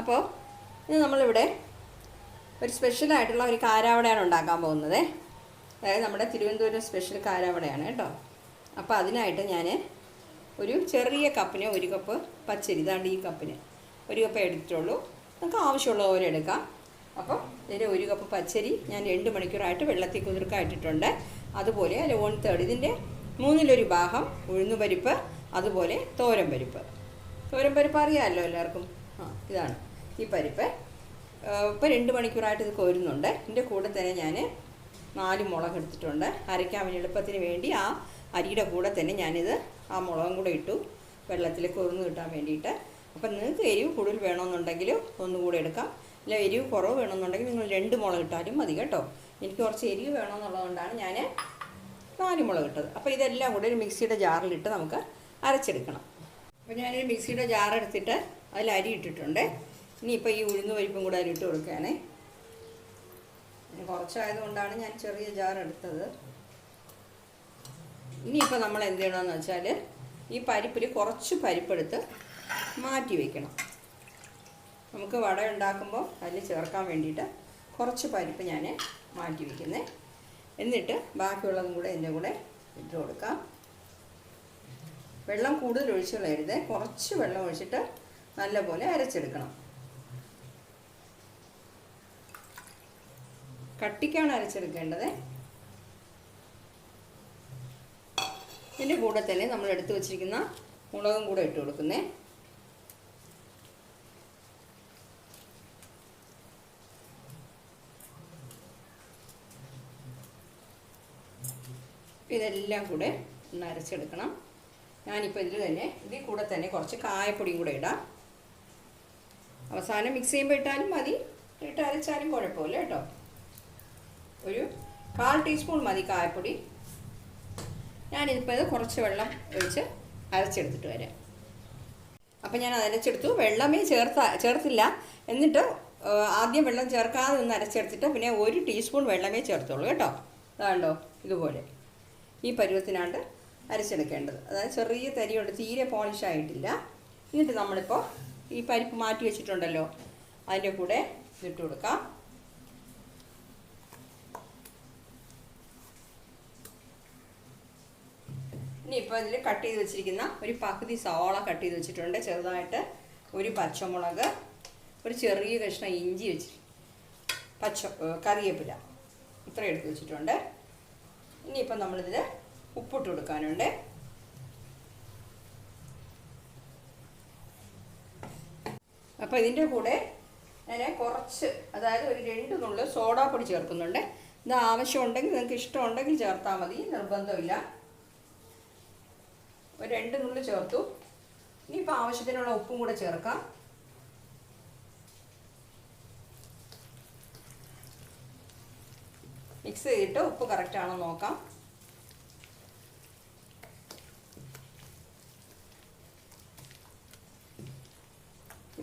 അപ്പോൾ ഇത് നമ്മളിവിടെ ഒരു സ്പെഷ്യലായിട്ടുള്ള ഒരു കാരാവടയാണ് ഉണ്ടാക്കാൻ പോകുന്നത്. അതായത് നമ്മുടെ തിരുവനന്തപുരം സ്പെഷ്യൽ കാരാവടയാണ് കേട്ടോ. അപ്പോൾ അതിനായിട്ട് ഞാൻ ഒരു ചെറിയ കപ്പിന് ഒരു കപ്പ് പച്ചരി. ഇതാണ്ട് ഈ കപ്പിന് ഒരു കപ്പ് എടുത്തിട്ടുള്ളൂ. നമുക്ക് ആവശ്യമുള്ള പോലെ എടുക്കാം. അപ്പോൾ ഇതിന്റെ ഒരു കപ്പ് പച്ചരി ഞാൻ രണ്ട് മണിക്കൂറായിട്ട് വെള്ളത്തിൽ കുതിർക്കായിട്ടിട്ടുണ്ട്. അതുപോലെ അല്ല വൺ തേർഡ് ഇതിന്റെ മൂന്നിലൊരു ഭാഗം ഉഴുന്നുപരിപ്പ് അതുപോലെ തോരൻ പരിപ്പ്. തോരൻ പരിപ്പ് അറിയാമല്ലോ എല്ലാവർക്കും? ആ ഇതാണ്. ഈ പരിപ്പ്. ഇപ്പോൾ രണ്ട് മണിക്കൂറായിട്ട് ഇത് കോരുന്നുണ്ട്. ഇതിന്റെ കൂടെ തന്നെ ഞാൻ നാല് മുളക് എടുത്തിട്ടുണ്ട്. അരയ്ക്കാൻ എളുപ്പത്തിന് വേണ്ടി ആ അരിയുടെ കൂടെ തന്നെ ഞാനിത് ആ മുളകും കൂടെ ഇട്ടു. വെള്ളത്തിൽ കുറുന്ന് കിട്ടാൻ വേണ്ടിയിട്ട്. അപ്പം നിങ്ങൾക്ക് എരിവ് കൂടുതൽ വേണമെന്നുണ്ടെങ്കിൽ ഒന്നുകൂടെ എടുക്കാം. ഇല്ല എരിവ് കുറവ് വേണമെന്നുണ്ടെങ്കിൽ നിങ്ങൾ രണ്ട് മുളക് ഇട്ടാലും മതി കേട്ടോ. എനിക്ക് കുറച്ച് എരിവ് വേണമെന്നുള്ളതുകൊണ്ടാണ് ഞാൻ നാല് മുളക് ഇട്ടത്. അപ്പോൾ ഇതെല്ലാം കൂടെ ഒരു മിക്സിയുടെ ജാറിലിട്ട് നമുക്ക് അരച്ചെടുക്കണം. അപ്പോൾ ഞാനൊരു മിക്സിയുടെ ജാറെടുത്തിട്ട് അതിൽ അരി ഇട്ടിട്ടുണ്ട്. ഇനിയിപ്പോൾ ഈ ഉഴുന്ന് പരിപ്പും കൂടെ അതിലിട്ട് കൊടുക്കുകയാണേ കുറച്ചായതുകൊണ്ടാണ് ഞാൻ ചെറിയ ജാർ എടുത്തത്. ഇനിയിപ്പോൾ നമ്മൾ എന്ത് ചെയ്യണമെന്ന് വെച്ചാൽ ഈ പരിപ്പിൽ കുറച്ച് പരിപ്പെടുത്ത് മാറ്റി വയ്ക്കണം നമുക്ക് വട ഉണ്ടാക്കുമ്പോൾ അതിൽ ചേർക്കാൻ വേണ്ടിയിട്ട് കുറച്ച് പരിപ്പ് ഞാൻ മാറ്റി വയ്ക്കുന്നത് എന്നിട്ട് ബാക്കിയുള്ളതും കൂടെ എന്റെ കൂടെ ഇട്ട് കൊടുക്കാം. വെള്ളം കൂടുതൽ ഒഴിച്ചുള്ളരുത് കുറച്ച് വെള്ളം ഒഴിച്ചിട്ട് നല്ലപോലെ അരച്ചെടുക്കണം. കട്ടിക്കാണ് അരച്ചെടുക്കേണ്ടത്. ഇതിന്റെ കൂടെ തന്നെ നമ്മൾ എടുത്തു വച്ചിരിക്കുന്ന മുളകും കൂടെ ഇട്ട് കൊടുക്കുന്നേ. ഇതെല്ലാം കൂടെ ഒന്ന് അരച്ചെടുക്കണം. ഞാനിപ്പോൾ ഇതിൽ തന്നെ ഇതിൽ കൂടെ തന്നെ കുറച്ച് കായപ്പൊടിയും കൂടെ ഇടാം. അവസാനം മിക്സ് ചെയ്യുമ്പോൾ ഇട്ടാലും മതി. ഇട്ട് അരച്ചാലും കുഴപ്പമില്ല കേട്ടോ. ഒരു കാൽ ടീസ്പൂൺ മതി കായപ്പൊടി. ഞാനിതിപ്പോൾ ഇത് കുറച്ച് വെള്ളം ഒഴിച്ച് അരച്ചെടുത്തിട്ട് വരാം. അപ്പം ഞാൻ അരച്ചെടുത്തു. വെള്ളമേ ചേർത്ത ചേർത്തില്ല. എന്നിട്ട് ആദ്യം വെള്ളം ചേർക്കാതെ ഒന്ന് അരച്ചെടുത്തിട്ട് പിന്നെ ഒരു ടീസ്പൂൺ വെള്ളമേ ചേർത്തുള്ളൂ കേട്ടോ. അതാണ്ടോ ഇതുപോലെ. ഈ പരുവത്തിനാണ്ട് അരച്ചെടുക്കേണ്ടത്. അതായത് ചെറിയ തരിയുണ്ട് തീരെ പോളിഷ് ആയിട്ടില്ല. എന്നിട്ട് നമ്മളിപ്പോൾ ഈ പരിപ്പ് മാറ്റി വെച്ചിട്ടുണ്ടല്ലോ. അതിന്റെ കൂടെ ഇട്ട് കൊടുക്കാം. ഇപ്പോൾ ഇതിൽ കട്ട് ചെയ്ത് വെച്ചിരിക്കുന്ന ഒരു പകുതി സവാള കട്ട് ചെയ്ത് വെച്ചിട്ടുണ്ട്. ചെറുതായിട്ട് ഒരു പച്ചമുളക് ഒരു ചെറിയ കഷ്ണം ഇഞ്ചി വെച്ച് പച്ച കറിവേപ്പില ഇത്ര എടുത്ത് വെച്ചിട്ടുണ്ട്. ഇനിയിപ്പോൾ നമ്മളിതിൽ ഉപ്പിട്ട് കൊടുക്കാനുണ്ട്. അപ്പോൾ ഇതിന്റെ കൂടെ ഞാൻ കുറച്ച് അതായത് ഒരു രണ്ട് നുള്ളു സോഡാപ്പൊടി ചേർക്കുന്നുണ്ട്. ഇത് ആവശ്യമുണ്ടെങ്കിൽ നിങ്ങൾക്ക് ഇഷ്ടമുണ്ടെങ്കിൽ ചേർത്താൽ മതി നിർബന്ധമില്ല. ഒരു രണ്ട് നുള്ളു ചേർത്തു. ഇനിയിപ്പോൾ ആവശ്യത്തിനുള്ള ഉപ്പും കൂടെ ചേർക്കാം. മിക്സ് ചെയ്തിട്ട് ഉപ്പ് കറക്റ്റ് ആണോ നോക്കാം.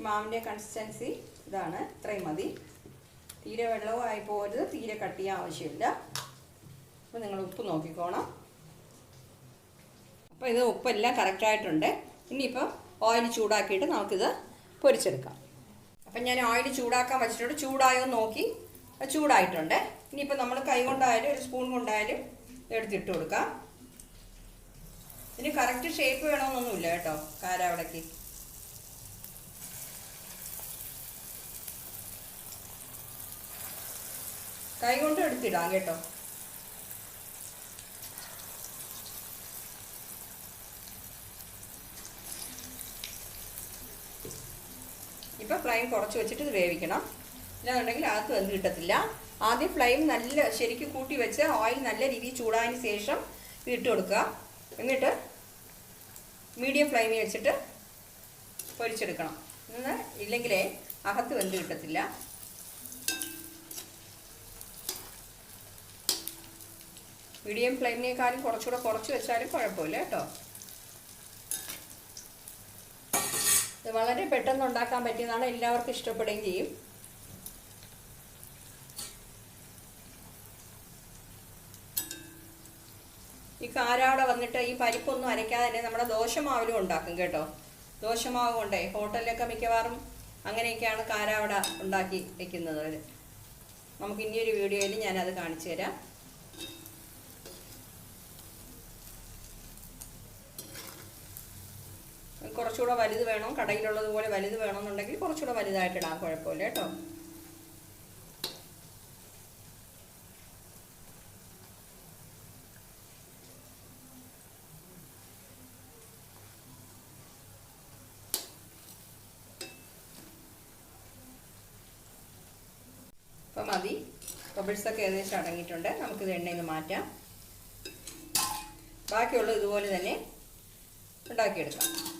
മാവിന്റെ കൺസിസ്റ്റൻസി ഇതാണ്. ഇത്രയും മതി. തീരെ വെള്ളവും ആയി പോകരുത് തീരെ കട്ടിയ ആവശ്യമില്ല. അപ്പോൾ നിങ്ങൾ ഉപ്പ് നോക്കിക്കോണം. അപ്പോൾ ഇത് ഉപ്പെല്ലാം കറക്റ്റായിട്ടുണ്ട് ഇനിയിപ്പോൾ ഓയിൽ ചൂടാക്കിയിട്ട് നമുക്കിത് പൊരിച്ചെടുക്കാം. അപ്പം ഞാൻ ഓയിൽ ചൂടാക്കാൻ വെച്ചിട്ടുണ്ട്. ചൂടായോ നോക്കി. ചൂടായിട്ടുണ്ട്. ഇനിയിപ്പോൾ നമ്മൾ കൈ കൊണ്ടായാലും ഒരു സ്പൂൺ കൊണ്ടായാലും എടുത്തിട്ട് കൊടുക്കാം. ഇതിന് കറക്റ്റ് ഷേപ്പ് വേണമെന്നൊന്നുമില്ല കേട്ടോ കാരാവടയ്ക്ക് കൈ കൊണ്ട് എടുത്തിടാം കേട്ടോ. ഇപ്പം ഫ്ലെയിം കുറച്ച് വെച്ചിട്ട് ഇത് വേവിക്കണം. ഇല്ലാന്നുണ്ടെങ്കിൽ അകത്ത് വെന്ത് കിട്ടത്തില്ല. ആദ്യം ഫ്ലെയിം നല്ല ശരിക്കും കൂട്ടി വെച്ച് ഓയിൽ നല്ല രീതിയിൽ ചൂടായതിന് ശേഷം ഇട്ട് കൊടുക്കുക. എന്നിട്ട് മീഡിയം ഫ്ലെയിമിൽ വെച്ചിട്ട് പൊരിച്ചെടുക്കണം. എന്ന് ഇല്ലെങ്കിലേ അകത്ത് വെന്ത് കിട്ടത്തില്ല. മീഡിയം ഫ്ലെയിമിനേക്കാളും കുറച്ചുകൂടെ കുറച്ച് വെച്ചാലും കുഴപ്പമില്ല കേട്ടോ ഇത് വളരെ പെട്ടെന്ന് ഉണ്ടാക്കാൻ പറ്റിയതാണ്. എല്ലാവർക്കും ഇഷ്ടപ്പെടുകയും ചെയ്യും. ഈ കാരാവിടെ വന്നിട്ട് ഈ പരിപ്പൊന്നും അരയ്ക്കാതെ തന്നെ നമ്മുടെ ദോശമാവിലും ഉണ്ടാക്കും കേട്ടോ. ദോശമാവ് കൊണ്ടേ ഹോട്ടലിലൊക്കെ മിക്കവാറും അങ്ങനെയൊക്കെയാണ് കാരാവിട ഉണ്ടാക്കി വെക്കുന്നത്. നമുക്ക് ഇനിയൊരു വീഡിയോയിൽ ഞാനത് കാണിച്ചു തരാം. കുറച്ചുകൂടെ വലുത് വേണം കടയിലുള്ളത് പോലെ വലുത് വേണമെന്നുണ്ടെങ്കിൽ കുറച്ചുകൂടെ വലുതായിട്ട് ഇടാം കുഴപ്പമില്ല കേട്ടോ. അപ്പം മതി. ബബിൾസൊക്കെ ഏകദേശം അടങ്ങിയിട്ടുണ്ട്. നമുക്കിത് എണ്ണയിൽ നിന്ന് മാറ്റാം. ബാക്കിയുള്ളത് ഇതുപോലെ തന്നെ ഉണ്ടാക്കിയെടുക്കാം.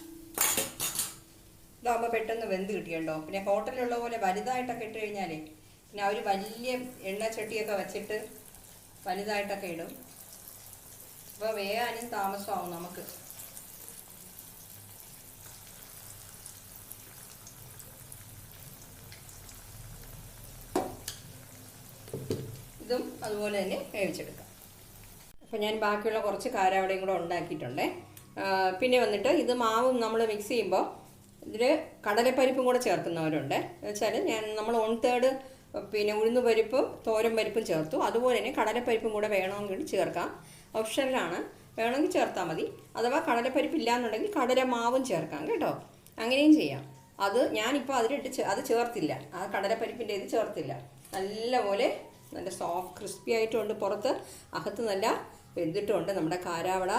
ഇതാകുമ്പോൾ പെട്ടെന്ന് വെന്ത് കിട്ടിയുണ്ടോ പിന്നെ ഹോട്ടലിലുള്ള പോലെ വലുതായിട്ടൊക്കെ ഇട്ട് കഴിഞ്ഞാലേ പിന്നെ ഒരു വലിയ എണ്ണ ചട്ടിയൊക്കെ വെച്ചിട്ട് വലുതായിട്ടൊക്കെ ഇടും. അപ്പോൾ വേകാനും താമസമാവും നമുക്ക്. ഇതും അതുപോലെ തന്നെ വേവിച്ചെടുക്കാം. അപ്പോൾ ഞാൻ ബാക്കിയുള്ള കുറച്ച് കാരാവടയും കൂടെ ഉണ്ടാക്കിയിട്ടുണ്ട്. പിന്നെ വന്നിട്ട് ഇത് മാവും നമ്മൾ മിക്സ് ചെയ്യുമ്പോൾ ഇതിൽ കടലപ്പരിപ്പും കൂടെ ചേർക്കുന്നവരുണ്ട്. വെച്ചാൽ ഞാൻ നമ്മൾ ഓൺ തേർഡ് പിന്നെ ഉഴുന്ന് പരിപ്പും തോരൻ പരിപ്പും ചേർത്തു. അതുപോലെ തന്നെ കടലപ്പരിപ്പും കൂടെ വേണമെങ്കിൽ ചേർക്കാം. ഓപ്ഷനിലാണ് വേണമെങ്കിൽ ചേർത്താൽ മതി. അഥവാ കടലപ്പരിപ്പ് ഇല്ലാന്നുണ്ടെങ്കിൽ കടല മാവും ചേർക്കാം കേട്ടോ. അങ്ങനെയും ചെയ്യാം. അത് ഞാനിപ്പോൾ അതിലിട്ട് അത് ചേർത്തില്ല. ആ കടലപ്പരിപ്പിന്റെ ഇത് ചേർത്തില്ല. നല്ലപോലെ നല്ല സോഫ്റ്റ് ക്രിസ്പി ആയിട്ടുണ്ട് പുറത്ത്. അകത്ത് നല്ല വെന്തിട്ടുണ്ട്. നമ്മുടെ കാരാവട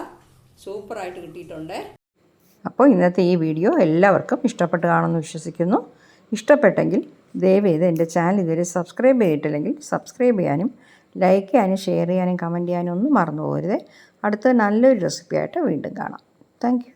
സൂപ്പറായിട്ട് കിട്ടിയിട്ടുണ്ട്. അപ്പോൾ ഇന്നത്തെ ഈ വീഡിയോ എല്ലാവർക്കും ഇഷ്ടപ്പെട്ട് കാണുമെന്ന് വിശ്വസിക്കുന്നു. ഇഷ്ടപ്പെട്ടെങ്കിൽ ദയവേത് എന്റെ ചാനൽ ഇതുവരെ സബ്സ്ക്രൈബ് ചെയ്തിട്ടില്ലെങ്കിൽ സബ്സ്ക്രൈബ് ചെയ്യാനും ലൈക്ക് ചെയ്യാനും ഷെയർ ചെയ്യാനും കമന്റ് ചെയ്യാനും ഒന്നും മറന്നു പോകരുത്. അടുത്ത നല്ലൊരു റെസിപ്പിയായിട്ട് വീണ്ടും കാണാം. താങ്ക്